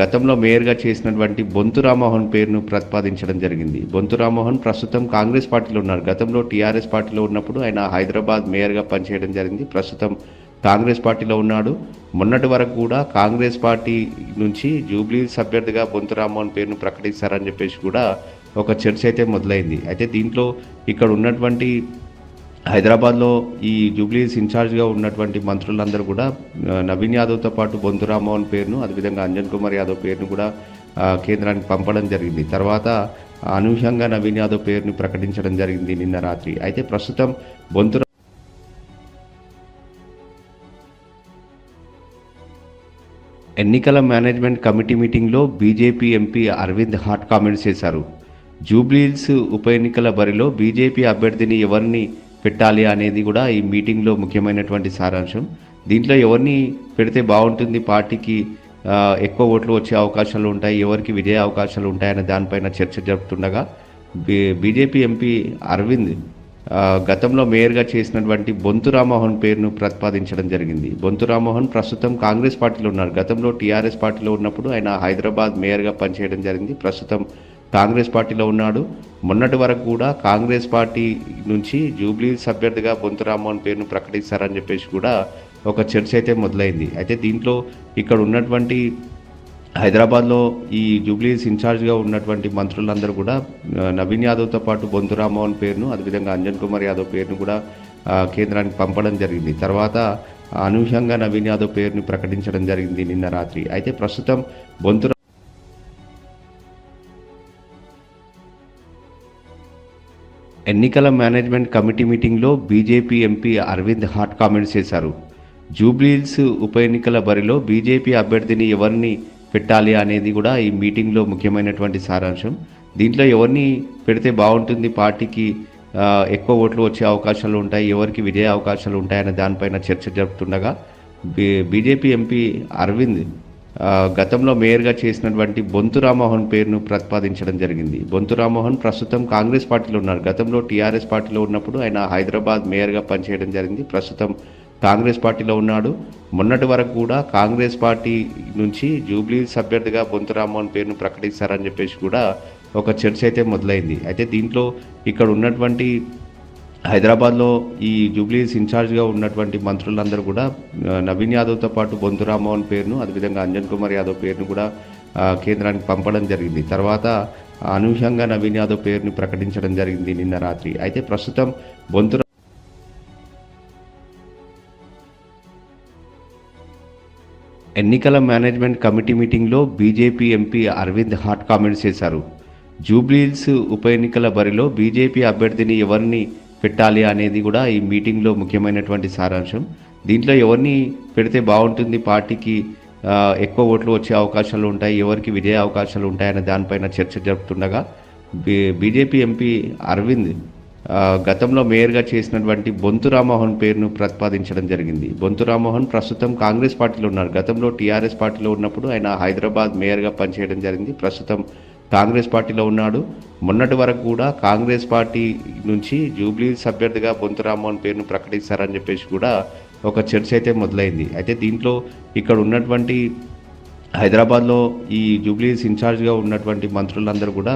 గతంలో మేయర్గా చేసినటువంటి బొంతు రామ్మోహన్ పేరును ప్రతిపాదించడం జరిగింది. బొంతు రామ్మోహన్ ప్రస్తుతం కాంగ్రెస్ పార్టీలో ఉన్నారు. గతంలో టీఆర్ఎస్ పార్టీలో ఉన్నప్పుడు ఆయన హైదరాబాద్ మేయర్గా పనిచేయడం జరిగింది. ప్రస్తుతం కాంగ్రెస్ పార్టీలో ఉన్నాడు. మొన్నటి వరకు కూడా కాంగ్రెస్ పార్టీ నుంచి జూబ్లీ సభ్యర్థిగా బొంతు రామ్మోహన్ పేరును ప్రకటిస్తారని చెప్పేసి కూడా ఒక చర్చ అయితే మొదలైంది. అయితే దీంట్లో ఇక్కడ ఉన్నటువంటి హైదరాబాద్లో ఈ జూబ్లీస్ ఇన్ఛార్జ్గా ఉన్నటువంటి మంత్రులందరూ కూడా నవీన్ యాదవ్తో పాటు బొంతు రామ్మోహన్ పేరును అదేవిధంగా అంజన్ కుమార్ యాదవ్ పేరును కూడా కేంద్రానికి పంపడం జరిగింది. తర్వాత అనూహ్యంగా నవీన్ యాదవ్ పేరుని ప్రకటించడం జరిగింది నిన్న రాత్రి. అయితే ప్రస్తుతం బొంతు ఎన్నికల మేనేజ్మెంట్ కమిటీ మీటింగ్లో BJP MP Arvind hot comments చేశారు. జూబ్లీహిల్స్ ఉప ఎన్నికల బరిలో బీజేపీ అభ్యర్థిని ఎవరిని పెట్టాలి అనేది కూడా ఈ మీటింగ్లో ముఖ్యమైనటువంటి సారాంశం. దీంట్లో ఎవరిని పెడితే బాగుంటుంది పార్టీకి ఎక్కువ ఓట్లు వచ్చే అవకాశాలు ఉంటాయి ఎవరికి విజయ అవకాశాలు ఉంటాయనే దానిపైన చర్చ జరుపుతుండగా బీ బీజేపీ ఎంపీ అరవింద్ గతంలో మేయర్గా చేసినటువంటి బొంతు రామ్మోహన్ పేరును ప్రతిపాదించడం జరిగింది. బొంతు రామ్మోహన్ ప్రస్తుతం కాంగ్రెస్ పార్టీలో ఉన్నారు. గతంలో టీఆర్ఎస్ పార్టీలో ఉన్నప్పుడు ఆయన హైదరాబాద్ మేయర్గా పనిచేయడం జరిగింది. ప్రస్తుతం కాంగ్రెస్ పార్టీలో ఉన్నాడు. మొన్నటి వరకు కూడా కాంగ్రెస్ పార్టీ నుంచి జూబ్లీ అభ్యర్థిగా బొంతు రామ్మోహన్ పేరును ప్రకటిస్తారని చెప్పేసి కూడా ఒక చర్చ అయితే మొదలైంది. అయితే దీంట్లో ఇక్కడ ఉన్నటువంటి హైదరాబాద్లో ఈ జూబ్లీస్ ఇన్ఛార్జ్గా ఉన్నటువంటి మంత్రులందరూ కూడా నవీన్ యాదవ్తో పాటు బొంతు రామ్మోహన్ పేరును అదేవిధంగా అంజన్ కుమార్ యాదవ్ పేరును కూడా కేంద్రానికి పంపడం జరిగింది. తర్వాత అనూహ్యంగా నవీన్ యాదవ్ పేరుని ప్రకటించడం జరిగింది నిన్న రాత్రి. అయితే ప్రస్తుతం బొంతు ఎన్నికల మేనేజ్మెంట్ కమిటీ మీటింగ్లో BJP MP Arvind hot comments చేశారు. జూబ్లీహిల్స్ ఉప ఎన్నికల బరిలో బీజేపీ అభ్యర్థిని ఎవరిని పెట్టాలి అనేది కూడా ఈ మీటింగ్లో ముఖ్యమైనటువంటి సారాంశం. దీంట్లో ఎవరిని పెడితే బాగుంటుంది పార్టీకి ఎక్కువ ఓట్లు వచ్చే అవకాశాలు ఉంటాయి ఎవరికి విజయ అవకాశాలు ఉంటాయనే దానిపైన చర్చ జరుపుతుండగా బీ బీజేపీ ఎంపీ అరవింద్ గతంలో మేయర్గా చేసినటువంటి బొంతు రామ్మోహన్ పేరును ప్రతిపాదించడం జరిగింది. బొంతు రామ్మోహన్ ప్రస్తుతం కాంగ్రెస్ పార్టీలో ఉన్నారు. గతంలో టీఆర్ఎస్ పార్టీలో ఉన్నప్పుడు ఆయన హైదరాబాద్ మేయర్గా పనిచేయడం జరిగింది. ప్రస్తుతం కాంగ్రెస్ పార్టీలో ఉన్నాడు. మొన్నటి వరకు కూడా కాంగ్రెస్ పార్టీ నుంచి జూబ్లీ అభ్యర్థిగా బొంతు రామ్మోహన్ పేరును ప్రకటిస్తారని చెప్పేసి కూడా ఒక చర్చ అయితే మొదలైంది. అయితే దీంట్లో ఇక్కడ ఉన్నటువంటి హైదరాబాద్లో ఈ జూబ్లీస్ ఇన్ఛార్జ్గా ఉన్నటువంటి మంత్రులందరూ కూడా నవీన్ యాదవ్తో పాటు బొంతు రామ్మోహన్ పేరును అదేవిధంగా అంజన్ కుమార్ యాదవ్ పేరును కూడా కేంద్రానికి పంపడం జరిగింది. తర్వాత అనూహ్యంగా నవీన్ యాదవ్ పేరుని ప్రకటించడం జరిగింది నిన్న రాత్రి. అయితే ప్రస్తుతం బొంతు ఎన్నికల మేనేజ్మెంట్ కమిటీ మీటింగ్లో BJP MP Arvind hot comments చేశారు. జూబ్లీహిల్స్ ఉప ఎన్నికల బరిలో బీజేపీ అభ్యర్థిని ఎవరిని పెట్టాలి అనేది కూడా ఈ మీటింగ్లో ముఖ్యమైనటువంటి సారాంశం. దీంట్లో ఎవరిని పెడితే బాగుంటుంది పార్టీకి ఎక్కువ ఓట్లు వచ్చే అవకాశాలు ఉంటాయి ఎవరికి విజయ అవకాశాలు ఉంటాయనే దానిపైన చర్చ జరుపుతుండగా బీ బీజేపీ ఎంపీ అరవింద్ గతంలో మేయర్గా చేసినటువంటి బొంతు రామ్మోహన్ పేరును ప్రతిపాదించడం జరిగింది. బొంతు రామ్మోహన్ ప్రస్తుతం కాంగ్రెస్ పార్టీలో ఉన్నారు. గతంలో టీఆర్ఎస్ పార్టీలో ఉన్నప్పుడు ఆయన హైదరాబాద్ మేయర్గా పనిచేయడం జరిగింది. ప్రస్తుతం కాంగ్రెస్ పార్టీలో ఉన్నాడు. మొన్నటి వరకు కూడా కాంగ్రెస్ పార్టీ నుంచి జూబ్లీ అభ్యర్థిగా బొంతురామోహన్ పేరును ప్రకటిస్తారని చెప్పేసి కూడా ఒక చర్చ అయితే మొదలైంది. అయితే దీంట్లో ఇక్కడ ఉన్నటువంటి హైదరాబాద్లో ఈ జూబ్లీస్ ఇన్ఛార్జ్గా ఉన్నటువంటి మంత్రులందరూ కూడా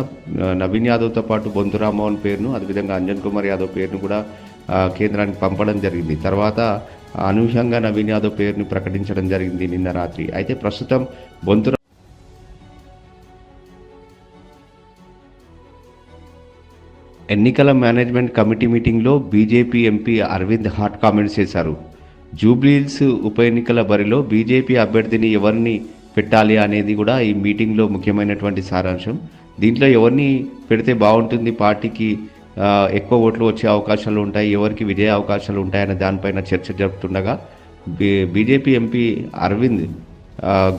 నవీన్ యాదవ్తో పాటు బొంతురామోహన్ పేరును అదేవిధంగా అంజన్ కుమార్ యాదవ్ పేరును కూడా కేంద్రానికి పంపడం జరిగింది. తర్వాత అనూహ్యంగా నవీన్ యాదవ్ పేరుని ప్రకటించడం జరిగింది నిన్న రాత్రి. అయితే ప్రస్తుతం బొంతురా ఎన్నికల మేనేజ్మెంట్ కమిటీ మీటింగ్లో BJP MP Arvind hot comments చేశారు. జూబ్లీహిల్స్ ఉప ఎన్నికల బరిలో బీజేపీ అభ్యర్థిని ఎవరిని పెట్టాలి అనేది కూడా ఈ మీటింగ్లో ముఖ్యమైనటువంటి సారాంశం. దీంట్లో ఎవరిని పెడితే బాగుంటుంది పార్టీకి ఎక్కువ ఓట్లు వచ్చే అవకాశాలు ఉంటాయి ఎవరికి విజయ అవకాశాలు ఉంటాయనే దానిపైన చర్చ జరుపుతుండగా బీ బీజేపీ ఎంపీ అరవింద్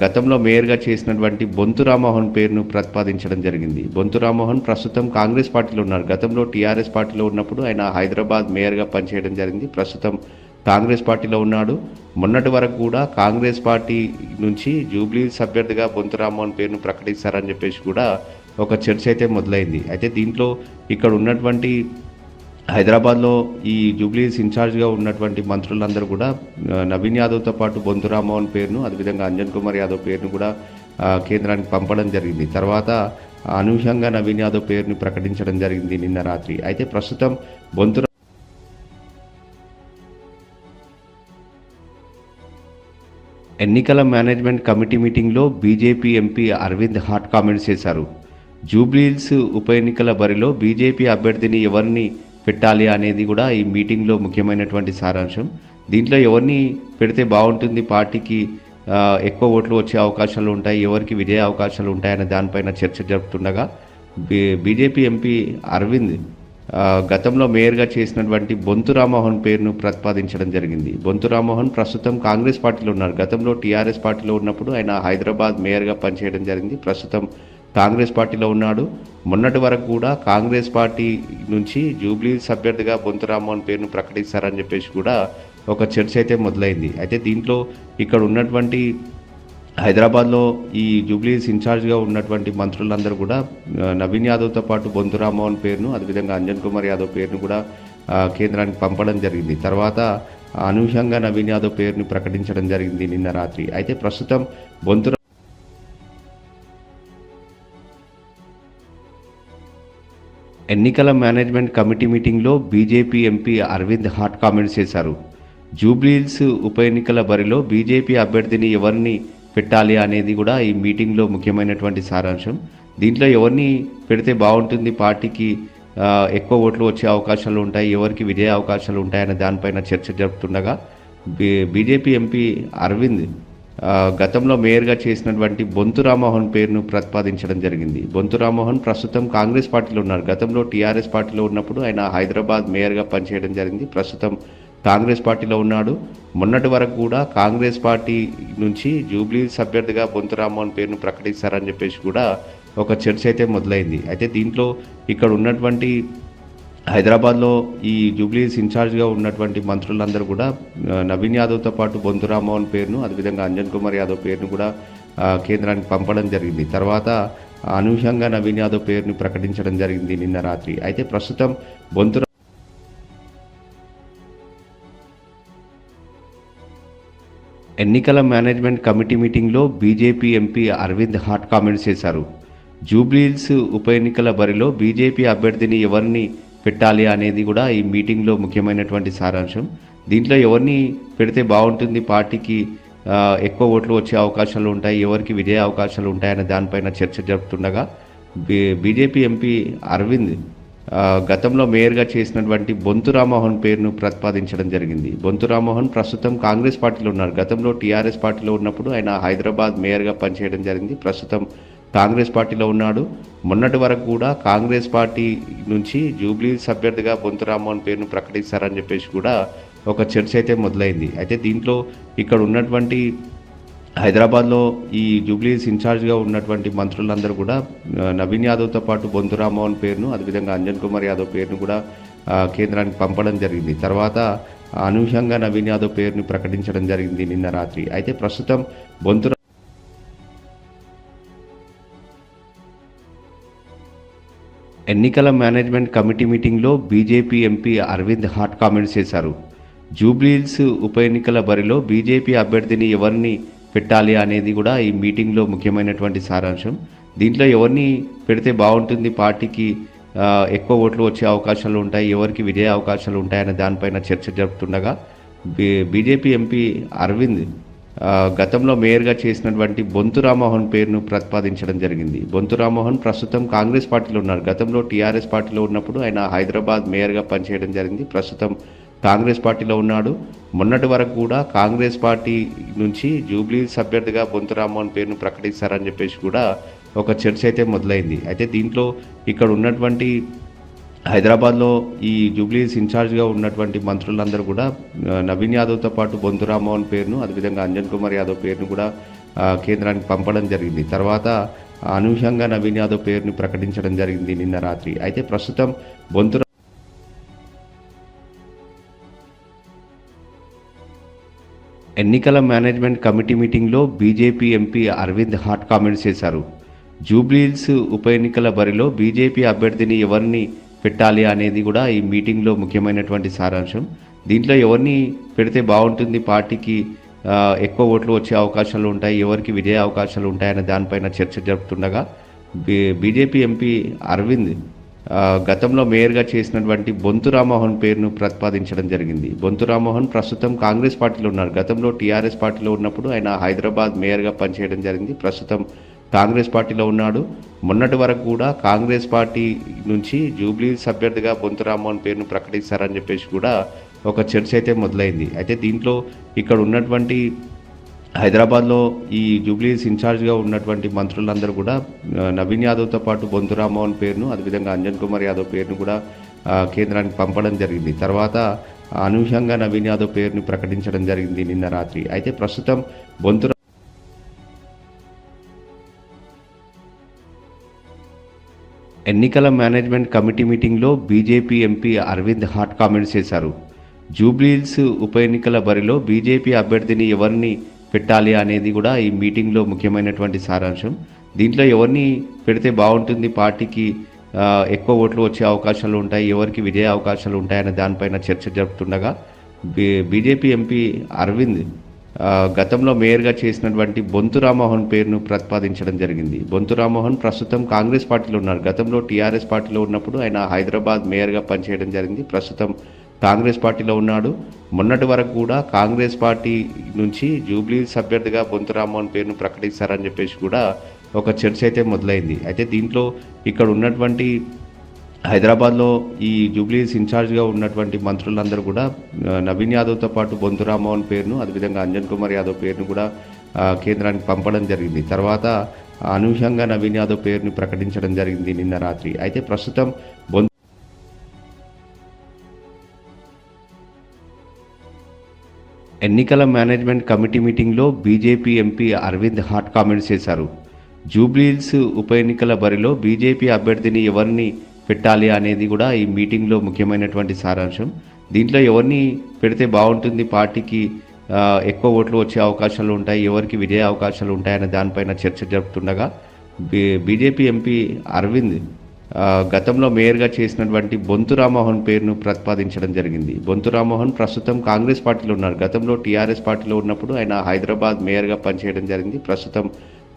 గతంలో మేయర్గా చేసినటువంటి బొంతు రామ్మోహన్ పేరును ప్రతిపాదించడం జరిగింది. బొంతు రామ్మోహన్ ప్రస్తుతం కాంగ్రెస్ పార్టీలో ఉన్నారు. గతంలో టీఆర్ఎస్ పార్టీలో ఉన్నప్పుడు ఆయన హైదరాబాద్ మేయర్గా పనిచేయడం జరిగింది. ప్రస్తుతం కాంగ్రెస్ పార్టీలో ఉన్నాడు. మొన్నటి వరకు కూడా కాంగ్రెస్ పార్టీ నుంచి జూబ్లీ అభ్యర్థిగా బొంతు రామ్మోహన్ పేరును ప్రకటిస్తారని చెప్పేసి కూడా ఒక చర్చ అయితే మొదలైంది. అయితే దీంట్లో ఇక్కడ ఉన్నటువంటి హైదరాబాద్లో ఈ జూబ్లీస్ ఇన్ఛార్జ్గా ఉన్నటువంటి మంత్రులందరూ కూడా నవీన్ యాదవ్తో పాటు బొంతు రామ్మోహన్ పేరును అదేవిధంగా అంజన్ కుమార్ యాదవ్ పేరును కూడా కేంద్రానికి పంపడం జరిగింది. తర్వాత అనూహ్యంగా నవీన్ యాదవ్ పేరుని ప్రకటించడం జరిగింది నిన్న రాత్రి. అయితే ప్రస్తుతం బొంతు ఎన్నికల మేనేజ్మెంట్ కమిటీ మీటింగ్లో BJP MP Arvind hot comments చేశారు. జూబ్లీహిల్స్ ఉప ఎన్నికల బరిలో బీజేపీ అభ్యర్థిని ఎవరిని పెట్టాలి అనేది కూడా ఈ మీటింగ్లో ముఖ్యమైనటువంటి సారాంశం. దీంట్లో ఎవరిని పెడితే బాగుంటుంది పార్టీకి ఎక్కువ ఓట్లు వచ్చే అవకాశాలు ఉంటాయి ఎవరికి విజయ అవకాశాలు ఉంటాయనే దానిపైన చర్చ జరుపుతుండగా బీజేపీ ఎంపీ అరవింద్ గతంలో మేయర్గా చేసినటువంటి బొంతు రామ్మోహన్ పేరును ప్రతిపాదించడం జరిగింది. బొంతు రామ్మోహన్ ప్రస్తుతం కాంగ్రెస్ పార్టీలో ఉన్నారు. గతంలో టీఆర్ఎస్ పార్టీలో ఉన్నప్పుడు ఆయన హైదరాబాద్ మేయర్గా పనిచేయడం జరిగింది. ప్రస్తుతం కాంగ్రెస్ పార్టీలో ఉన్నాడు. మొన్నటి వరకు కూడా కాంగ్రెస్ పార్టీ నుంచి జూబ్లీ అభ్యర్థిగా బొంతు పేరును ప్రకటిస్తారని చెప్పేసి కూడా ఒక చర్చ అయితే మొదలైంది. అయితే దీంట్లో ఇక్కడ ఉన్నటువంటి హైదరాబాద్లో ఈ జూబ్లీస్ ఇన్ఛార్జ్గా ఉన్నటువంటి మంత్రులందరూ కూడా నవీన్ యాదవ్తో పాటు బొంతురామోహన్ పేరును అదేవిధంగా అంజన్ కుమార్ యాదవ్ పేరును కూడా కేంద్రానికి పంపడం జరిగింది. తర్వాత అనూహ్యంగా నవీన్ యాదవ్ పేరుని ప్రకటించడం జరిగింది నిన్న రాత్రి. అయితే ప్రస్తుతం బొంతు ఎన్నికల మేనేజ్మెంట్ కమిటీ మీటింగ్లో BJP MP Arvind hot comments చేశారు. జూబ్లీహిల్స్ ఉప ఎన్నికల బరిలో బీజేపీ అభ్యర్థిని ఎవరిని పెట్టాలి అనేది కూడా ఈ మీటింగ్లో ముఖ్యమైనటువంటి సారాంశం. దీంట్లో ఎవరిని పెడితే బాగుంటుంది పార్టీకి ఎక్కువ ఓట్లు వచ్చే అవకాశాలు ఉంటాయి ఎవరికి విజయ అవకాశాలు ఉంటాయనే దానిపైన చర్చ జరుపుతుండగా బీ బీజేపీ ఎంపీ అరవింద్ గతంలో మేయర్గా చేసినటువంటి బొంతు రామ్మోహన్ పేరును ప్రతిపాదించడం జరిగింది. బొంతు రామ్మోహన్ ప్రస్తుతం కాంగ్రెస్ పార్టీలో ఉన్నారు. గతంలో టీఆర్ఎస్ పార్టీలో ఉన్నప్పుడు ఆయన హైదరాబాద్ మేయర్గా పనిచేయడం జరిగింది. ప్రస్తుతం కాంగ్రెస్ పార్టీలో ఉన్నాడు. మొన్నటి వరకు కూడా కాంగ్రెస్ పార్టీ నుంచి జూబ్లీ అభ్యర్థిగా బొంతు రామ్మోహన్ పేరును ప్రకటిస్తారని చెప్పేసి కూడా ఒక చర్చ అయితే మొదలైంది. అయితే దీంట్లో ఇక్కడ ఉన్నటువంటి హైదరాబాద్లో ఈ జూబ్లీస్ ఇన్ఛార్జ్గా ఉన్నటువంటి మంత్రులందరూ కూడా నవీన్ యాదవ్తో పాటు బొంతు రామ్మోహన్ పేరును అదేవిధంగా అంజన్ కుమార్ యాదవ్ పేరును కూడా కేంద్రానికి పంపడం జరిగింది. తర్వాత అనూహ్యంగా నవీన్ యాదవ్ పేరుని ప్రకటించడం జరిగింది నిన్న రాత్రి. అయితే ప్రస్తుతం బొంతు ఎన్నికల మేనేజ్మెంట్ కమిటీ మీటింగ్లో BJP MP Arvind hot comments చేశారు. జూబ్లీహిల్స్ ఉప ఎన్నికల బరిలో బీజేపీ అభ్యర్థిని ఎవరిని పెట్టాలి అనేది కూడా ఈ మీటింగ్లో ముఖ్యమైనటువంటి సారాంశం. దీంట్లో ఎవరిని పెడితే బాగుంటుంది పార్టీకి ఎక్కువ ఓట్లు వచ్చే అవకాశాలు ఉంటాయి ఎవరికి విజయ అవకాశాలు ఉంటాయనే దానిపైన చర్చ జరుపుతుండగా బీ బీజేపీ ఎంపీ అరవింద్ గతంలో మేయర్గా చేసినటువంటి బొంతు రామ్మోహన్ పేరును ప్రతిపాదించడం జరిగింది. బొంతు రామ్మోహన్ ప్రస్తుతం కాంగ్రెస్ పార్టీలో ఉన్నారు. గతంలో టీఆర్ఎస్ పార్టీలో ఉన్నప్పుడు ఆయన హైదరాబాద్ మేయర్గా పనిచేయడం జరిగింది. ప్రస్తుతం కాంగ్రెస్ పార్టీలో ఉన్నాడు. మొన్నటి వరకు కూడా కాంగ్రెస్ పార్టీ నుంచి జూబ్లీ అభ్యర్థిగా బొంతు పేరును ప్రకటిస్తారని చెప్పేసి కూడా ఒక చర్చ అయితే మొదలైంది. అయితే దీంట్లో ఇక్కడ ఉన్నటువంటి హైదరాబాద్లో ఈ జూబ్లీస్ ఇన్ఛార్జ్గా ఉన్నటువంటి మంత్రులందరూ కూడా నవీన్ యాదవ్తో పాటు బొంతురామోహన్ పేరును అదేవిధంగా అంజన్ కుమార్ యాదవ్ పేరును కూడా కేంద్రానికి పంపడం జరిగింది. తర్వాత అనూహ్యంగా నవీన్ యాదవ్ పేరుని ప్రకటించడం జరిగింది నిన్న రాత్రి. అయితే ప్రస్తుతం బొంతురా ఎన్నికల మేనేజ్మెంట్ కమిటీ మీటింగ్లో BJP MP Arvind hot comments చేశారు. జూబ్లీహిల్స్ ఉప ఎన్నికల బరిలో బీజేపీ అభ్యర్థిని ఎవరిని పెట్టాలి అనేది కూడా ఈ మీటింగ్లో ముఖ్యమైనటువంటి సారాంశం. దీంట్లో ఎవరిని పెడితే బాగుంటుంది పార్టీకి ఎక్కువ ఓట్లు వచ్చే అవకాశాలు ఉంటాయి ఎవరికి విజయ అవకాశాలు ఉంటాయనే దానిపైన చర్చ జరుపుతుండగా బీ బీజేపీ ఎంపీ అరవింద్ గతంలో మేయర్గా చేసినటువంటి బొంతు రామ్మోహన్ పేరును ప్రతిపాదించడం జరిగింది. బొంతు రామ్మోహన్ ప్రస్తుతం కాంగ్రెస్ పార్టీలో ఉన్నారు. గతంలో టీఆర్ఎస్ పార్టీలో ఉన్నప్పుడు ఆయన హైదరాబాద్ మేయర్గా పనిచేయడం జరిగింది. ప్రస్తుతం కాంగ్రెస్ పార్టీలో ఉన్నాడు. మొన్నటి వరకు కూడా కాంగ్రెస్ పార్టీ నుంచి జూబ్లీ అభ్యర్థిగా బొంతు రామ్మోహన్ పేరును ప్రకటిస్తారని చెప్పేసి కూడా ఒక చర్చ అయితే మొదలైంది. అయితే దీంట్లో ఇక్కడ ఉన్నటువంటి హైదరాబాద్లో ఈ జూబ్లీస్ ఇన్ఛార్జ్గా ఉన్నటువంటి మంత్రులందరూ కూడా నవీన్ యాదవ్తో పాటు బొంతు రామ్మోహన్ పేరును అదేవిధంగా అంజన్ కుమార్ యాదవ్ పేరును కూడా కేంద్రానికి పంపడం జరిగింది. తర్వాత అనూహ్యంగా నవీన్ యాదవ్ పేరుని ప్రకటించడం జరిగింది నిన్న రాత్రి. అయితే ప్రస్తుతం బొంతురా ఎన్నికల మేనేజ్మెంట్ కమిటీ మీటింగ్లో BJP MP Arvind hot comments చేశారు. జూబ్లీహిల్స్ ఉప ఎన్నికల బరిలో బీజేపీ అభ్యర్థిని ఎవరిని పెట్టాలి అనేది కూడా ఈ మీటింగ్లో ముఖ్యమైనటువంటి సారాంశం. దీంట్లో ఎవరిని పెడితే బాగుంటుంది పార్టీకి ఎక్కువ ఓట్లు వచ్చే అవకాశాలు ఉంటాయి ఎవరికి విజయ అవకాశాలు ఉంటాయనే దానిపైన చర్చ జరుపుతుండగా బీజేపీ ఎంపీ అరవింద్ గతంలో మేయర్గా చేసినటువంటి బొంతు రామ్మోహన్ పేరును ప్రతిపాదించడం జరిగింది. బొంతు రామ్మోహన్ ప్రస్తుతం కాంగ్రెస్ పార్టీలో ఉన్నారు. గతంలో టీఆర్ఎస్ పార్టీలో ఉన్నప్పుడు ఆయన హైదరాబాద్ మేయర్గా పనిచేయడం జరిగింది. ప్రస్తుతం కాంగ్రెస్ పార్టీలో ఉన్నాడు. మొన్నటి వరకు కూడా కాంగ్రెస్ పార్టీ నుంచి జూబ్లీస్ అభ్యర్థిగా బొంతు పేరును ప్రకటిస్తారని చెప్పేసి కూడా ఒక చర్చ అయితే మొదలైంది. అయితే దీంట్లో ఇక్కడ ఉన్నటువంటి హైదరాబాద్లో ఈ జూబ్లీస్ ఇన్ఛార్జ్గా ఉన్నటువంటి మంత్రులందరూ కూడా నవీన్ యాదవ్తో పాటు బొంతురామోహన్ పేరును అదేవిధంగా అంజన్ కుమార్ యాదవ్ పేరును కూడా కేంద్రానికి పంపడం జరిగింది. తర్వాత అనూహ్యంగా నవీన్ యాదవ్ పేరుని ప్రకటించడం జరిగింది నిన్న రాత్రి. అయితే ప్రస్తుతం బొంతురా ఎన్నికల మేనేజ్మెంట్ కమిటీ మీటింగ్లో BJP MP Arvind hot comments చేశారు. జూబ్లీహిల్స్ ఉప ఎన్నికల బరిలో బీజేపీ అభ్యర్థిని ఎవరిని పెట్టాలి అనేది కూడా ఈ మీటింగ్లో ముఖ్యమైనటువంటి సారాంశం. దీంట్లో ఎవరిని పెడితే బాగుంటుంది పార్టీకి ఎక్కువ ఓట్లు వచ్చే అవకాశాలు ఉంటాయి ఎవరికి విజయ అవకాశాలు ఉంటాయనే దానిపైన చర్చ జరుపుతుండగా బీ బీజేపీ ఎంపీ అరవింద్ గతంలో మేయర్గా చేసినటువంటి బొంతు రామ్మోహన్ పేరును ప్రతిపాదించడం జరిగింది. బొంతు రామ్మోహన్ ప్రస్తుతం కాంగ్రెస్ పార్టీలో ఉన్నారు. గతంలో టీఆర్ఎస్ పార్టీలో ఉన్నప్పుడు ఆయన హైదరాబాద్ మేయర్గా పనిచేయడం జరిగింది. ప్రస్తుతం కాంగ్రెస్ పార్టీలో ఉన్నాడు. మొన్నటి వరకు కూడా కాంగ్రెస్ పార్టీ నుంచి జూబ్లీ అభ్యర్థిగా బొంతు రామ్మోహన్ పేరును ప్రకటిస్తారని చెప్పేసి కూడా ఒక చర్చ అయితే మొదలైంది. అయితే దీంట్లో ఇక్కడ ఉన్నటువంటి హైదరాబాద్లో ఈ జూబ్లీస్ ఇన్ఛార్జ్గా ఉన్నటువంటి మంత్రులందరూ కూడా నవీన్ యాదవ్తో పాటు బొంతు రామ్మోహన్ పేరును అదేవిధంగా అంజన్ కుమార్ యాదవ్ పేరును కూడా కేంద్రానికి పంపడం జరిగింది. తర్వాత అనూహ్యంగా నవీన్ యాదవ్ పేరుని ప్రకటించడం జరిగింది నిన్న రాత్రి. అయితే ప్రస్తుతం బొంతు ఎన్నికల మేనేజ్మెంట్ కమిటీ మీటింగ్లో BJP MP Arvind hot comments చేశారు. జూబ్లీహిల్స్ ఉప ఎన్నికల బరిలో బీజేపీ అభ్యర్థిని ఎవరిని పెట్టాలి అనేది కూడా ఈ మీటింగ్లో ముఖ్యమైనటువంటి సారాంశం. దీంట్లో ఎవరిని పెడితే బాగుంటుంది పార్టీకి ఎక్కువ ఓట్లు వచ్చే అవకాశాలు ఉంటాయి ఎవరికి విజయ అవకాశాలు ఉంటాయనే దానిపైన చర్చ జరుపుతుండగా బీ బీజేపీ ఎంపీ అరవింద్ గతంలో మేయర్గా చేసినటువంటి బొంతు రామ్మోహన్ పేరును ప్రతిపాదించడం జరిగింది. బొంతు రామ్మోహన్ ప్రస్తుతం కాంగ్రెస్ పార్టీలో ఉన్నారు. గతంలో టీఆర్ఎస్ పార్టీలో ఉన్నప్పుడు ఆయన హైదరాబాద్ మేయర్గా పనిచేయడం జరిగింది. ప్రస్తుతం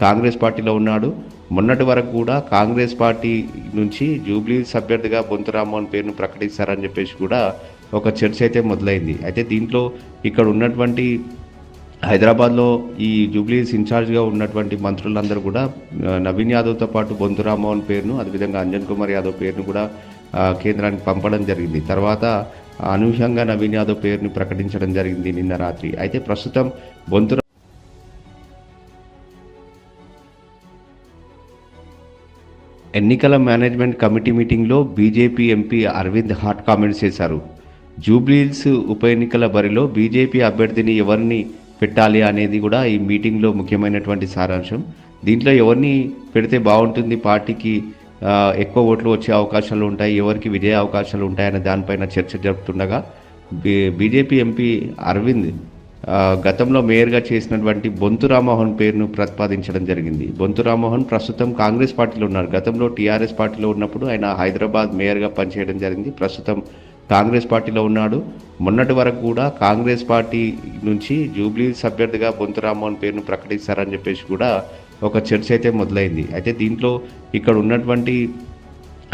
కాంగ్రెస్ పార్టీలో ఉన్నాడు. మొన్నటి వరకు కూడా కాంగ్రెస్ పార్టీ నుంచి జూబ్లీస్ అభ్యర్థిగా బొంతురామోహన్ పేరును ప్రకటిస్తారని చెప్పేసి కూడా ఒక చర్చ అయితే మొదలైంది. అయితే దీంట్లో ఇక్కడ ఉన్నటువంటి హైదరాబాద్లో ఈ జూబ్లీస్ ఇన్ఛార్జ్గా ఉన్నటువంటి మంత్రులందరూ కూడా నవీన్ యాదవ్తో పాటు బొంతురామోహన్ పేరును అదేవిధంగా అంజన్ కుమార్ యాదవ్ పేరును కూడా కేంద్రానికి పంపడం జరిగింది. తర్వాత అనూహ్యంగా నవీన్ యాదవ్ పేరుని ప్రకటించడం జరిగింది నిన్న రాత్రి. అయితే ప్రస్తుతం బొంతురా ఎన్నికల మేనేజ్మెంట్ కమిటీ మీటింగ్లో BJP MP Arvind hot comments చేశారు. జూబ్లీహిల్స్ ఉప ఎన్నికల బరిలో బీజేపీ అభ్యర్థిని ఎవరిని పెట్టాలి అనేది కూడా ఈ మీటింగ్లో ముఖ్యమైనటువంటి సారాంశం. దీంట్లో ఎవరిని పెడితే బాగుంటుంది పార్టీకి ఎక్కువ ఓట్లు వచ్చే అవకాశాలు ఉంటాయి ఎవరికి విజయ అవకాశాలు ఉంటాయనే దానిపైన చర్చ జరుపుతుండగా బీ బీజేపీ ఎంపీ అరవింద్ గతంలో మేయర్గా చేసినటువంటి బొంతు రామ్మోహన్ పేరును ప్రతిపాదించడం జరిగింది. బొంతు రామ్మోహన్ ప్రస్తుతం కాంగ్రెస్ పార్టీలో ఉన్నారు. గతంలో టీఆర్ఎస్ పార్టీలో ఉన్నప్పుడు ఆయన హైదరాబాద్ మేయర్గా పనిచేయడం జరిగింది. ప్రస్తుతం కాంగ్రెస్ పార్టీలో ఉన్నాడు. మొన్నటి వరకు కూడా కాంగ్రెస్ పార్టీ నుంచి జూబ్లీ అభ్యర్థిగా బొంతు రామ్మోహన్ పేరును ప్రకటిస్తారని చెప్పేసి కూడా ఒక చర్చ అయితే మొదలైంది. అయితే దీంట్లో ఇక్కడ ఉన్నటువంటి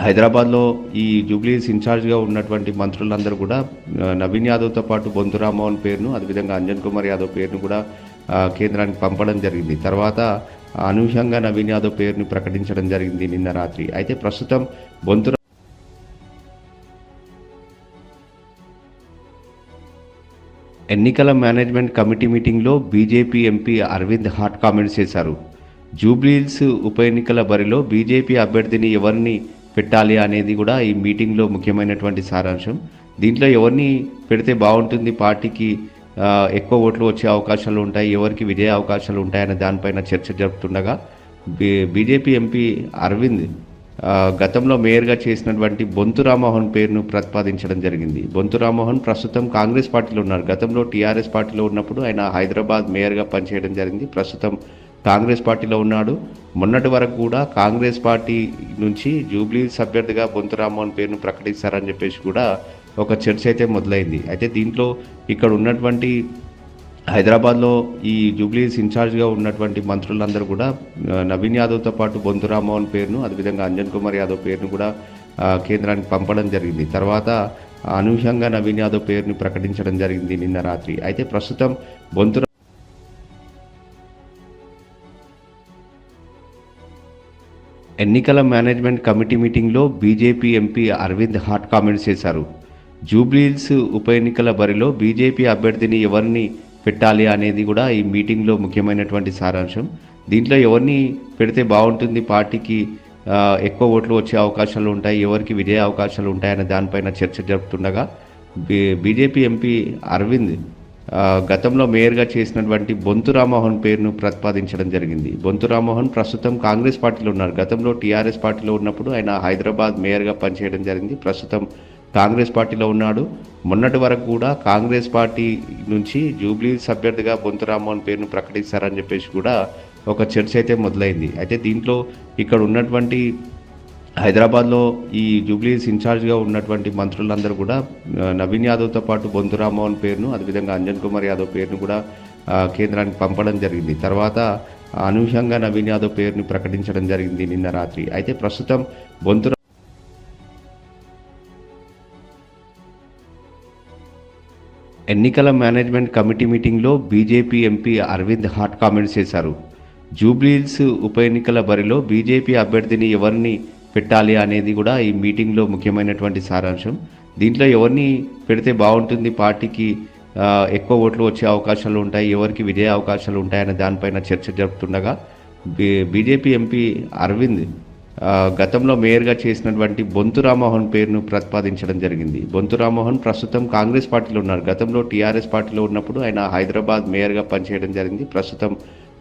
హైదరాబాద్లో ఈ జూబ్లీస్ ఇన్ఛార్జ్గా ఉన్నటువంటి మంత్రులందరూ కూడా నవీన్ యాదవ్తో పాటు బొంతు రామ్మోహన్ పేరును అదేవిధంగా అంజన్ కుమార్ యాదవ్ పేరును కూడా కేంద్రానికి పంపడం జరిగింది. తర్వాత అనూహ్యంగా నవీన్ యాదవ్ పేరుని ప్రకటించడం జరిగింది నిన్న రాత్రి. అయితే ప్రస్తుతం బొంతు ఎన్నికల మేనేజ్మెంట్ కమిటీ మీటింగ్లో BJP MP Arvind hot comments చేశారు. జూబ్లీహిల్స్ ఉప ఎన్నికల బరిలో బీజేపీ అభ్యర్థిని ఎవరిని పెట్టాలి అనేది కూడా ఈ మీటింగ్లో ముఖ్యమైనటువంటి సారాంశం. దీంట్లో ఎవరిని పెడితే బాగుంటుంది పార్టీకి ఎక్కువ ఓట్లు వచ్చే అవకాశాలు ఉంటాయి ఎవరికి విజయ అవకాశాలు ఉంటాయనే దానిపైన చర్చ జరుపుతుండగా బీజేపీ ఎంపీ అరవింద్ గతంలో మేయర్గా చేసినటువంటి బొంతు రామ్మోహన్ పేరును ప్రతిపాదించడం జరిగింది. బొంతు రామ్మోహన్ ప్రస్తుతం కాంగ్రెస్ పార్టీలో ఉన్నారు. గతంలో టీఆర్ఎస్ పార్టీలో ఉన్నప్పుడు ఆయన హైదరాబాద్ మేయర్గా పనిచేయడం జరిగింది. ప్రస్తుతం కాంగ్రెస్ పార్టీలో ఉన్నాడు. మొన్నటి వరకు కూడా కాంగ్రెస్ పార్టీ నుంచి జూబ్లీస్ అభ్యర్థిగా బొంతురామోహన్ పేరును ప్రకటిస్తారని చెప్పేసి కూడా ఒక చర్చ అయితే మొదలైంది. అయితే దీంట్లో ఇక్కడ ఉన్నటువంటి హైదరాబాద్లో ఈ జూబ్లీస్ ఇన్ఛార్జ్గా ఉన్నటువంటి మంత్రులందరూ కూడా నవీన్ యాదవ్తో పాటు బొంతురామోహన్ పేరును అదేవిధంగా అంజన్ కుమార్ యాదవ్ పేరును కూడా కేంద్రానికి పంపడం జరిగింది. తర్వాత అనూహ్యంగా నవీన్ యాదవ్ పేరుని ప్రకటించడం జరిగింది నిన్న రాత్రి. అయితే ప్రస్తుతం బొంతు ఎన్నికల మేనేజ్మెంట్ కమిటీ మీటింగ్లో BJP MP Arvind hot comments చేశారు. జూబ్లీహిల్స్ ఉప ఎన్నికల బరిలో బీజేపీ అభ్యర్థిని ఎవరిని పెట్టాలి అనేది కూడా ఈ మీటింగ్లో ముఖ్యమైనటువంటి సారాంశం. దీంట్లో ఎవరిని పెడితే బాగుంటుంది పార్టీకి ఎక్కువ ఓట్లు వచ్చే అవకాశాలు ఉంటాయి ఎవరికి విజయ అవకాశాలు ఉంటాయనే దానిపైన చర్చ జరుపుతుండగా బీజేపీ ఎంపీ అరవింద్ గతంలో మేయర్గా చేసినటువంటి బొంతు రామ్మోహన్ పేరును ప్రతిపాదించడం జరిగింది. బొంతు రామ్మోహన్ ప్రస్తుతం కాంగ్రెస్ పార్టీలో ఉన్నారు. గతంలో టీఆర్ఎస్ పార్టీలో ఉన్నప్పుడు ఆయన హైదరాబాద్ మేయర్గా పనిచేయడం జరిగింది. ప్రస్తుతం కాంగ్రెస్ పార్టీలో ఉన్నాడు. మొన్నటి వరకు కూడా కాంగ్రెస్ పార్టీ నుంచి జూబ్లీ అభ్యర్థిగా బొంతు రామ్మోహన్ పేరును ప్రకటిస్తారని చెప్పేసి కూడా ఒక చర్చ అయితే మొదలైంది. అయితే దీంట్లో ఇక్కడ ఉన్నటువంటి హైదరాబాద్లో ఈ జూబ్లీస్ ఇన్ఛార్జ్గా ఉన్నటువంటి మంత్రులందరూ కూడా నవీన్ యాదవ్తో పాటు బొంతురామోహన్ పేరును అదేవిధంగా అంజన్ కుమార్ యాదవ్ పేరును కూడా కేంద్రానికి పంపడం జరిగింది. తర్వాత అనూహ్యంగా నవీన్ యాదవ్ పేరుని ప్రకటించడం జరిగింది నిన్న రాత్రి. అయితే ప్రస్తుతం బొంతురా ఎన్నికల మేనేజ్మెంట్ కమిటీ మీటింగ్లో BJP MP Arvind hot comments చేశారు. జూబ్లీహిల్స్ ఉప ఎన్నికల బరిలో బీజేపీ అభ్యర్థిని ఎవరిని పెట్టాలి అనేది కూడా ఈ మీటింగ్లో ముఖ్యమైనటువంటి సారాంశం. దీంట్లో ఎవరిని పెడితే బాగుంటుంది పార్టీకి ఎక్కువ ఓట్లు వచ్చే అవకాశాలు ఉంటాయి ఎవరికి విజయ అవకాశాలు ఉంటాయనే దానిపైన చర్చ జరుపుతుండగా బీజేపీ ఎంపీ అరవింద్ గతంలో మేయర్గా చేసినటువంటి బొంతు రామ్మోహన్ పేరును ప్రతిపాదించడం జరిగింది. బొంతు రామ్మోహన్ ప్రస్తుతం కాంగ్రెస్ పార్టీలో ఉన్నారు. గతంలో టీఆర్ఎస్ పార్టీలో ఉన్నప్పుడు ఆయన హైదరాబాద్ మేయర్గా పనిచేయడం జరిగింది. ప్రస్తుతం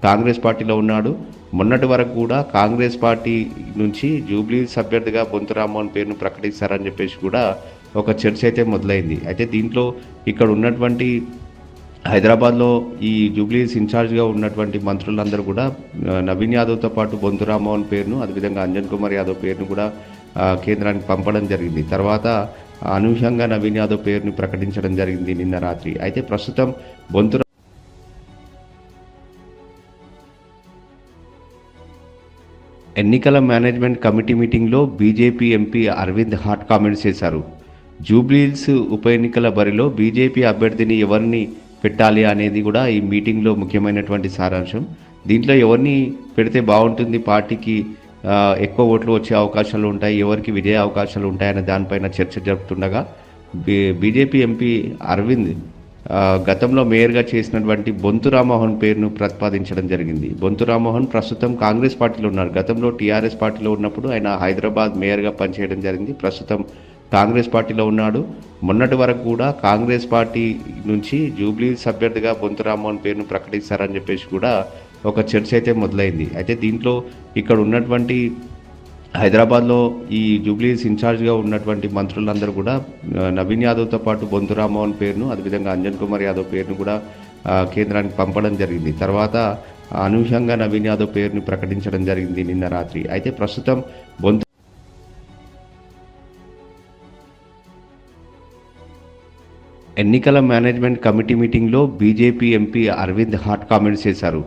కాంగ్రెస్ పార్టీలో ఉన్నాడు. మొన్నటి వరకు కూడా కాంగ్రెస్ పార్టీ నుంచి జూబ్లీ అభ్యర్థిగా బొంతురామోహన్ పేరును ప్రకటిస్తారని చెప్పేసి కూడా ఒక చర్చ అయితే మొదలైంది. అయితే దీంట్లో ఇక్కడ ఉన్నటువంటి హైదరాబాద్లో ఈ జూబ్లీస్ ఇన్ఛార్జ్గా ఉన్నటువంటి మంత్రులందరూ కూడా నవీన్ యాదవ్తో పాటు బొంతురామోహన్ పేరును అదేవిధంగా అంజన్ కుమార్ యాదవ్ పేరును కూడా కేంద్రానికి పంపడం జరిగింది. తర్వాత అనూహ్యంగా నవీన్ యాదవ్ పేరుని ప్రకటించడం జరిగింది నిన్న రాత్రి. అయితే ప్రస్తుతం బొంతు ఎన్నికల మేనేజ్మెంట్ కమిటీ మీటింగ్లో BJP MP Arvind hot comments చేశారు. జూబ్లీహిల్స్ ఉప ఎన్నికల బరిలో బీజేపీ అభ్యర్థిని ఎవరిని పెట్టాలి అనేది కూడా ఈ మీటింగ్లో ముఖ్యమైనటువంటి సారాంశం. దీంట్లో ఎవరిని పెడితే బాగుంటుంది పార్టీకి ఎక్కువ ఓట్లు వచ్చే అవకాశాలు ఉంటాయి ఎవరికి విజయ అవకాశాలు ఉంటాయనే దానిపైన చర్చ జరుపుతుండగా బీ- బీజేపీ ఎంపీ అరవింద్ గతంలో మేయర్గా చేసినటువంటి బొంతు రామ్మోహన్ పేరును ప్రతిపాదించడం జరిగింది. బొంతు రామ్మోహన్ ప్రస్తుతం కాంగ్రెస్ పార్టీలో ఉన్నారు. గతంలో టీఆర్ఎస్ పార్టీలో ఉన్నప్పుడు ఆయన హైదరాబాద్ మేయర్గా పనిచేయడం జరిగింది. ప్రస్తుతం కాంగ్రెస్ పార్టీలో ఉన్నాడు. మొన్నటి వరకు కూడా కాంగ్రెస్ పార్టీ నుంచి జూబ్లీ సభ్యర్థిగా బొంతు రామ్మోహన్ పేరును ప్రకటిస్తారని చెప్పేసి కూడా ఒక చర్చ అయితే మొదలైంది. అయితే దీంట్లో ఇక్కడ ఉన్నటువంటి హైదరాబాద్లో ఈ జూబ్లీస్ ఇన్ఛార్జ్గా ఉన్నటువంటి మంత్రులందరూ కూడా నవీన్ యాదవ్తో పాటు బొంతు రామ్మోహన్ పేరును అదేవిధంగా అంజన్ కుమార్ యాదవ్ పేరును కూడా కేంద్రానికి పంపడం జరిగింది. తర్వాత అనూహ్యంగా నవీన్ యాదవ్ పేరును ప్రకటించడం జరిగింది నిన్న రాత్రి. అయితే ప్రస్తుతం బొంతు ఎన్నికల మేనేజ్మెంట్ కమిటీ మీటింగ్లో BJP MP Arvind hot comments చేశారు.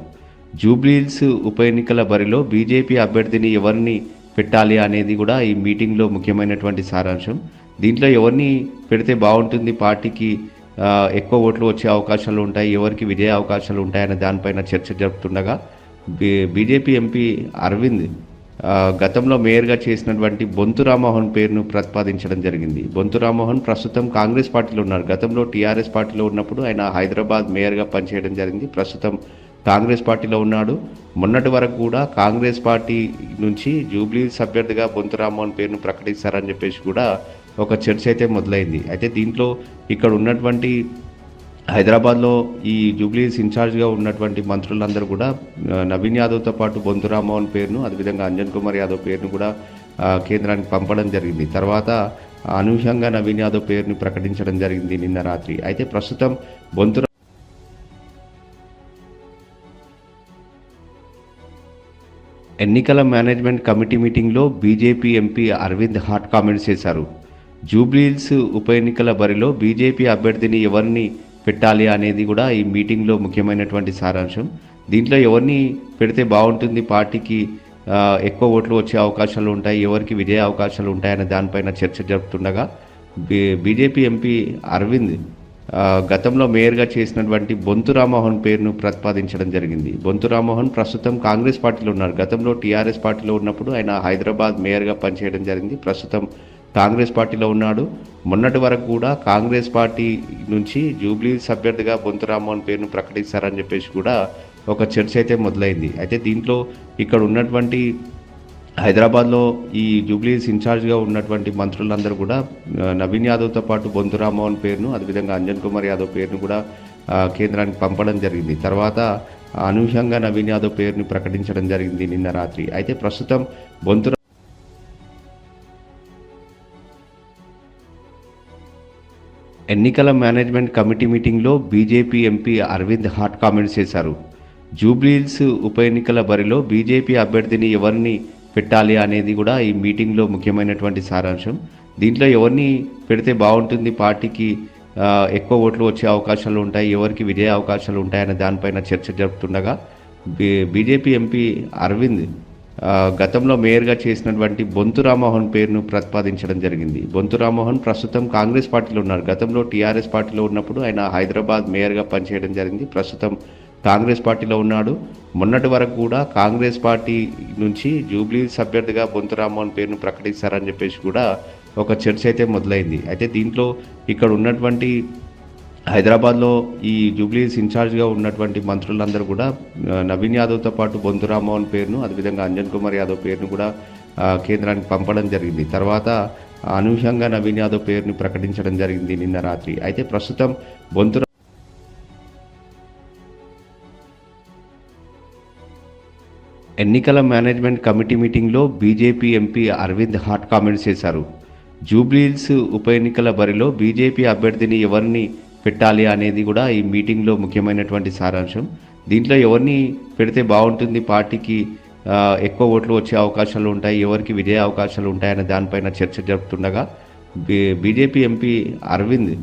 జూబ్లీహిల్స్ ఉప ఎన్నికల బరిలో బీజేపీ అభ్యర్థిని ఎవరిని పెట్టాలి అనేది కూడా ఈ మీటింగ్లో ముఖ్యమైనటువంటి సారాంశం. దీంట్లో ఎవరిని పెడితే బాగుంటుంది పార్టీకి ఎక్కువ ఓట్లు వచ్చే అవకాశాలు ఉంటాయి ఎవరికి విజయ అవకాశాలు ఉంటాయనే దానిపైన చర్చ జరుపుతుండగా బీజేపీ ఎంపీ అరవింద్ గతంలో మేయర్గా చేసినటువంటి బొంతు రామ్మోహన్ పేరును ప్రతిపాదించడం జరిగింది. బొంతు రామ్మోహన్ ప్రస్తుతం కాంగ్రెస్ పార్టీలో ఉన్నారు. గతంలో టీఆర్ఎస్ పార్టీలో ఉన్నప్పుడు ఆయన హైదరాబాద్ మేయర్గా పనిచేయడం జరిగింది. ప్రస్తుతం కాంగ్రెస్ పార్టీలో ఉన్నాడు. మొన్నటి వరకు కూడా కాంగ్రెస్ పార్టీ నుంచి జూబ్లీ అభ్యర్థిగా బొంతురామోహన్ పేరును ప్రకటిస్తారని చెప్పేసి కూడా ఒక చర్చ అయితే మొదలైంది. అయితే దీంట్లో ఇక్కడ ఉన్నటువంటి హైదరాబాద్లో ఈ జూబ్లీస్ ఇన్ఛార్జ్గా ఉన్నటువంటి మంత్రులందరూ కూడా నవీన్ యాదవ్తో పాటు బొంతురామోహన్ పేరును అదేవిధంగా అంజన్ కుమార్ యాదవ్ పేరును కూడా కేంద్రానికి పంపడం జరిగింది. తర్వాత అనూహ్యంగా నవీన్ యాదవ్ పేరుని ప్రకటించడం జరిగింది నిన్న రాత్రి. అయితే ప్రస్తుతం బొంతురా ఎన్నికల మేనేజ్మెంట్ కమిటీ మీటింగ్లో BJP MP Arvind hot comments చేశారు. జూబ్లీహిల్స్ ఉప ఎన్నికల బరిలో బీజేపీ అభ్యర్థిని ఎవరిని పెట్టాలి అనేది కూడా ఈ మీటింగ్లో ముఖ్యమైనటువంటి సారాంశం. దీంట్లో ఎవరిని పెడితే బాగుంటుంది పార్టీకి ఎక్కువ ఓట్లు వచ్చే అవకాశాలు ఉంటాయి ఎవరికి విజయ అవకాశాలు ఉంటాయనే దానిపైన చర్చ జరుపుతుండగా బీ బీజేపీ ఎంపీ అరవింద్ గతంలో మేయర్గా చేసినటువంటి బొంతు రామ్మోహన్ పేరును ప్రతిపాదించడం జరిగింది. బొంతు రామ్మోహన్ ప్రస్తుతం కాంగ్రెస్ పార్టీలో ఉన్నారు. గతంలో టీఆర్ఎస్ పార్టీలో ఉన్నప్పుడు ఆయన హైదరాబాద్ మేయర్గా పనిచేయడం జరిగింది. ప్రస్తుతం కాంగ్రెస్ పార్టీలో ఉన్నాడు. మొన్నటి వరకు కూడా కాంగ్రెస్ పార్టీ నుంచి జూబ్లీ అభ్యర్థిగా బొంతు రామ్మోహన్ పేరును ప్రకటిస్తారని చెప్పేసి కూడా ఒక చర్చ అయితే మొదలైంది. అయితే దీంట్లో ఇక్కడ ఉన్నటువంటి హైదరాబాద్లో ఈ జూబ్లీస్ ఇన్ఛార్జ్గా ఉన్నటువంటి మంత్రులందరూ కూడా నవీన్ యాదవ్తో పాటు బొంతు రామ్మోహన్ పేరును అదేవిధంగా అంజన్ కుమార్ యాదవ్ పేరును కూడా కేంద్రానికి పంపడం జరిగింది. తర్వాత అనూహ్యంగా నవీన్ యాదవ్ పేరుని ప్రకటించడం జరిగింది నిన్న రాత్రి. అయితే ప్రస్తుతం బొంతురా ఎన్నికల మేనేజ్మెంట్ కమిటీ మీటింగ్లో BJP MP Arvind hot comments చేశారు. జూబ్లీహిల్స్ ఉప ఎన్నికల బరిలో బీజేపీ అభ్యర్థిని ఎవరిని పెట్టాలి అనేది కూడా ఈ మీటింగ్లో ముఖ్యమైనటువంటి సారాంశం. దీంట్లో ఎవరిని పెడితే బాగుంటుంది పార్టీకి ఎక్కువ ఓట్లు వచ్చే అవకాశాలు ఉంటాయి ఎవరికి విజయ అవకాశాలు ఉంటాయనే దానిపైన చర్చ జరుపుతుండగా బీజేపీ ఎంపీ అరవింద్ గతంలో మేయర్గా చేసినటువంటి బొంతు రామ్మోహన్ పేరును ప్రతిపాదించడం జరిగింది. బొంతు రామ్మోహన్ ప్రస్తుతం కాంగ్రెస్ పార్టీలో ఉన్నారు. గతంలో టీఆర్ఎస్ పార్టీలో ఉన్నప్పుడు ఆయన హైదరాబాద్ మేయర్గా పనిచేయడం జరిగింది. ప్రస్తుతం కాంగ్రెస్ పార్టీలో ఉన్నాడు. మొన్నటి వరకు కూడా కాంగ్రెస్ పార్టీ నుంచి జూబ్లీ అభ్యర్థిగా బొంతు పేరును ప్రకటిస్తారని చెప్పేసి కూడా ఒక చర్చ అయితే మొదలైంది. అయితే దీంట్లో ఇక్కడ ఉన్నటువంటి హైదరాబాద్లో ఈ జూబ్లీస్ ఇన్ఛార్జ్గా ఉన్నటువంటి మంత్రులందరూ కూడా నవీన్ యాదవ్తో పాటు బొంతురామోహన్ పేరును అదేవిధంగా అంజన్ కుమార్ యాదవ్ పేరును కూడా కేంద్రానికి పంపడం జరిగింది. తర్వాత అనూహ్యంగా నవీన్ యాదవ్ పేరుని ప్రకటించడం జరిగింది నిన్న రాత్రి. అయితే ప్రస్తుతం బొంతురా ఎన్నికల మేనేజ్మెంట్ కమిటీ మీటింగ్లో BJP MP Arvind hot comments చేశారు. జూబ్లీహిల్స్ ఉప ఎన్నికల బరిలో బీజేపీ అభ్యర్థిని ఎవరిని పెట్టాలి అనేది కూడా ఈ మీటింగ్లో ముఖ్యమైనటువంటి సారాంశం. దీంట్లో ఎవరిని పెడితే బాగుంటుంది పార్టీకి ఎక్కువ ఓట్లు వచ్చే అవకాశాలు ఉంటాయి ఎవరికి విజయ అవకాశాలు ఉంటాయనే దానిపైన చర్చ జరుపుతుండగా బీ బీజేపీ ఎంపీ అరవింద్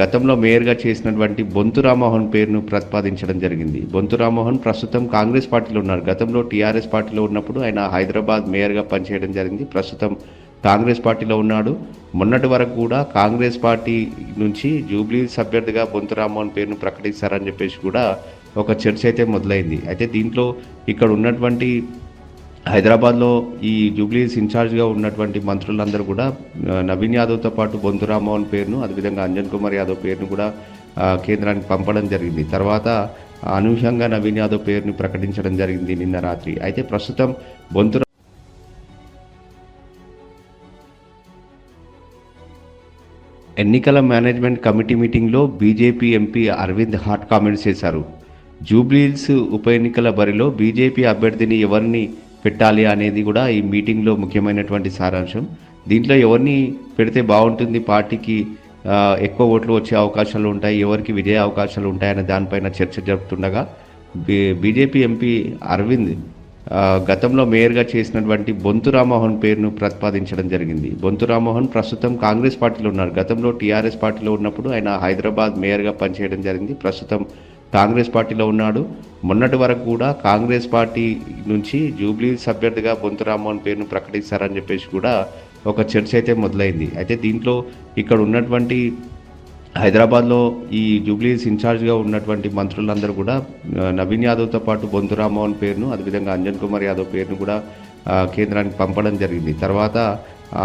గతంలో మేయర్గా చేసినటువంటి బొంతు రామ్మోహన్ పేరును ప్రతిపాదించడం జరిగింది. బొంతు రామ్మోహన్ ప్రస్తుతం కాంగ్రెస్ పార్టీలో ఉన్నారు. గతంలో టీఆర్ఎస్ పార్టీలో ఉన్నప్పుడు ఆయన హైదరాబాద్ మేయర్గా పనిచేయడం జరిగింది. ప్రస్తుతం కాంగ్రెస్ పార్టీలో ఉన్నాడు. మొన్నటి వరకు కూడా కాంగ్రెస్ పార్టీ నుంచి జూబ్లీ అభ్యర్థిగా బొంతు రామ్మోహన్ పేరును ప్రకటిస్తారని చెప్పేసి కూడా ఒక చర్చ అయితే మొదలైంది. అయితే దీంట్లో ఇక్కడ ఉన్నటువంటి హైదరాబాద్లో ఈ జూబ్లీస్ ఇన్ఛార్జ్గా ఉన్నటువంటి మంత్రులందరూ కూడా నవీన్ యాదవ్తో పాటు బొంతు రామ్మోహన్ పేరును అదేవిధంగా అంజన్ కుమార్ యాదవ్ పేరును కూడా కేంద్రానికి పంపడం జరిగింది. తర్వాత అనూహ్యంగా నవీన్ యాదవ్ పేరుని ప్రకటించడం జరిగింది నిన్న రాత్రి. అయితే ప్రస్తుతం బొంతురా ఎన్నికల మేనేజ్మెంట్ కమిటీ మీటింగ్లో BJP MP Arvind hot comments చేశారు. జూబ్లీహిల్స్ ఉప ఎన్నికల బరిలో బీజేపీ అభ్యర్థిని ఎవరిని పెట్టాలి అనేది కూడా ఈ మీటింగ్లో ముఖ్యమైనటువంటి సారాంశం. దీంట్లో ఎవరిని పెడితే బాగుంటుంది పార్టీకి ఎక్కువ ఓట్లు వచ్చే అవకాశాలు ఉంటాయి ఎవరికి విజయ అవకాశాలు ఉంటాయనే దానిపైన చర్చ జరుపుతుండగా బీజేపీ ఎంపీ అరవింద్ గతంలో మేయర్గా చేసినటువంటి బొంతు రామ్మోహన్ పేరును ప్రతిపాదించడం జరిగింది. బొంతు రామ్మోహన్ ప్రస్తుతం కాంగ్రెస్ పార్టీలో ఉన్నారు. గతంలో టీఆర్ఎస్ పార్టీలో ఉన్నప్పుడు ఆయన హైదరాబాద్ మేయర్గా పనిచేయడం జరిగింది. ప్రస్తుతం కాంగ్రెస్ పార్టీలో ఉన్నాడు. మొన్నటి వరకు కూడా కాంగ్రెస్ పార్టీ నుంచి జూబ్లీ అభ్యర్థిగా బొంతు పేరును ప్రకటిస్తారని చెప్పేసి కూడా ఒక చర్చ అయితే మొదలైంది. అయితే దీంట్లో ఇక్కడ ఉన్నటువంటి హైదరాబాద్లో ఈ జూబ్లీస్ ఇన్ఛార్జ్గా ఉన్నటువంటి మంత్రులందరూ కూడా నవీన్ యాదవ్తో పాటు బొంతు రామ్మోహన్ పేరును అదేవిధంగా అంజన్ కుమార్ యాదవ్ పేరును కూడా కేంద్రానికి పంపడం జరిగింది. తర్వాత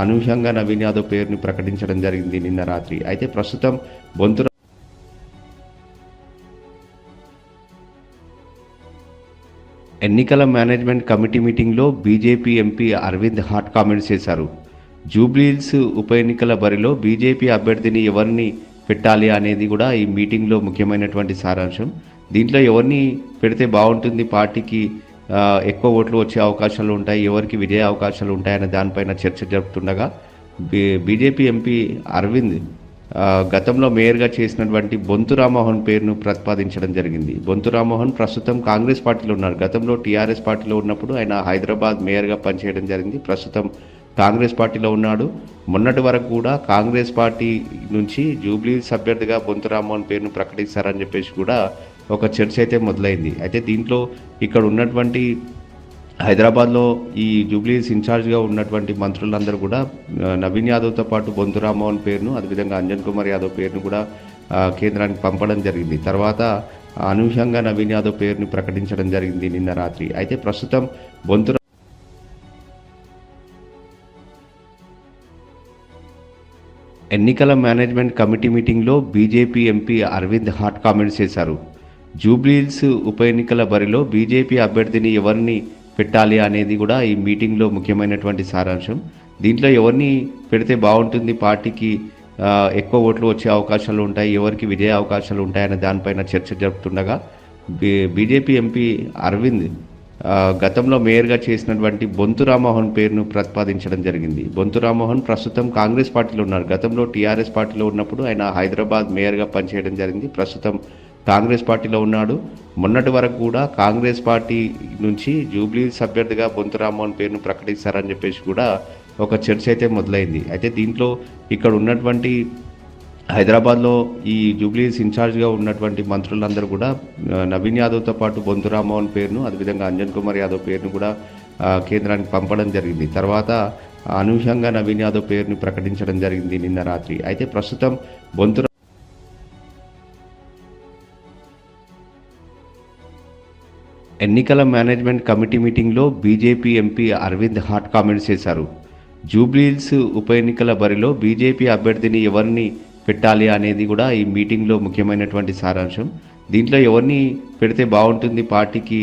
అనూహ్యంగా నవీన్ యాదవ్ పేరుని ప్రకటించడం జరిగింది నిన్న రాత్రి. అయితే ప్రస్తుతం బొంతు ఎన్నికల మేనేజ్మెంట్ కమిటీ మీటింగ్లో BJP MP Arvind hot comments చేశారు. జూబ్లీహిల్స్ ఉప ఎన్నికల బరిలో బీజేపీ అభ్యర్థిని ఎవరిని పెట్టాలి అనేది కూడా ఈ మీటింగ్లో ముఖ్యమైనటువంటి సారాంశం. దీంట్లో ఎవరిని పెడితే బాగుంటుంది పార్టీకి ఎక్కువ ఓట్లు వచ్చే అవకాశాలు ఉంటాయి ఎవరికి విజయ అవకాశాలు ఉంటాయనే దానిపైన చర్చ జరుపుతుండగా బీ బీజేపీ ఎంపీ అరవింద్ గతంలో మేయర్గా చేసినటువంటి బొంతు రామ్మోహన్ పేరును ప్రతిపాదించడం జరిగింది. బొంతు రామ్మోహన్ ప్రస్తుతం కాంగ్రెస్ పార్టీలో ఉన్నారు. గతంలో టీఆర్ఎస్ పార్టీలో ఉన్నప్పుడు ఆయన హైదరాబాద్ మేయర్గా పనిచేయడం జరిగింది. ప్రస్తుతం కాంగ్రెస్ పార్టీలో ఉన్నాడు. మొన్నటి వరకు కూడా కాంగ్రెస్ పార్టీ నుంచి జూబ్లీ అభ్యర్థిగా బొంతు రామ్మోహన్ పేరును ప్రకటిస్తారని చెప్పేసి కూడా ఒక చర్చ అయితే మొదలైంది. అయితే దీంట్లో ఇక్కడ ఉన్నటువంటి హైదరాబాద్లో ఈ జూబ్లీస్ ఇన్ఛార్జ్గా ఉన్నటువంటి మంత్రులందరూ కూడా నవీన్ యాదవ్తో పాటు బొంతు రామ్మోహన్ పేరును అదేవిధంగా అంజన్ కుమార్ యాదవ్ పేరును కూడా కేంద్రానికి పంపడం జరిగింది. తర్వాత అనూహ్యంగా నవీన్ యాదవ్ పేరుని ప్రకటించడం జరిగింది నిన్న రాత్రి. అయితే ప్రస్తుతం బొంతు ఎన్నికల మేనేజ్మెంట్ కమిటీ మీటింగ్లో BJP MP Arvind hot comments చేశారు. జూబ్లీహిల్స్ ఉప ఎన్నికల బరిలో బీజేపీ అభ్యర్థిని ఎవరిని పెట్టాలి అనేది కూడా ఈ మీటింగ్లో ముఖ్యమైనటువంటి సారాంశం. దీంట్లో ఎవరిని పెడితే బాగుంటుంది పార్టీకి ఎక్కువ ఓట్లు వచ్చే అవకాశాలు ఉంటాయి ఎవరికి విజయ అవకాశాలు ఉంటాయనే దానిపైన చర్చ జరుపుతుండగా బీ బీజేపీ ఎంపీ అరవింద్ గతంలో మేయర్గా చేసినటువంటి బొంతు రామ్మోహన్ పేరును ప్రతిపాదించడం జరిగింది. బొంతు రామ్మోహన్ ప్రస్తుతం కాంగ్రెస్ పార్టీలో ఉన్నారు. గతంలో టీఆర్ఎస్ పార్టీలో ఉన్నప్పుడు ఆయన హైదరాబాద్ మేయర్గా పనిచేయడం జరిగింది. ప్రస్తుతం కాంగ్రెస్ పార్టీలో ఉన్నాడు. మొన్నటి వరకు కూడా కాంగ్రెస్ పార్టీ నుంచి జూబ్లీ అభ్యర్థిగా బొంతు పేరును ప్రకటిస్తారని చెప్పేసి కూడా ఒక చర్చ అయితే మొదలైంది. అయితే దీంట్లో ఇక్కడ ఉన్నటువంటి హైదరాబాద్లో ఈ జూబ్లీస్ ఇన్ఛార్జ్గా ఉన్నటువంటి మంత్రులందరూ కూడా నవీన్ యాదవ్తో పాటు బొంతురామోహన్ పేరును అదేవిధంగా అంజన్ కుమార్ యాదవ్ పేరును కూడా కేంద్రానికి పంపడం జరిగింది. తర్వాత అనూహ్యంగా నవీన్ యాదవ్ పేరుని ప్రకటించడం జరిగింది నిన్న రాత్రి. అయితే ప్రస్తుతం బొంతురా ఎన్నికల మేనేజ్మెంట్ కమిటీ మీటింగ్లో BJP MP Arvind hot comments చేశారు. జూబ్లీహిల్స్ ఉప ఎన్నికల బరిలో బీజేపీ అభ్యర్థిని ఎవరిని పెట్టాలి అనేది కూడా ఈ మీటింగ్లో ముఖ్యమైనటువంటి సారాంశం. దీంట్లో ఎవరిని పెడితే బాగుంటుంది పార్టీకి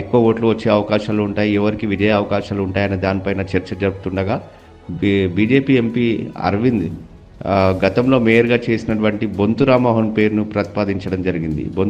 ఎక్కువ ఓట్లు వచ్చే అవకాశాలు ఉంటాయి ఎవరికి విజయ అవకాశాలు ఉంటాయనే దానిపైన చర్చ జరుపుతుండగా బీ బీజేపీ ఎంపీ అరవింద్ గతంలో మేయర్గా చేసినటువంటి బొంతు రామ్మోహన్ పేరును ప్రతిపాదించడం జరిగింది. బొంతు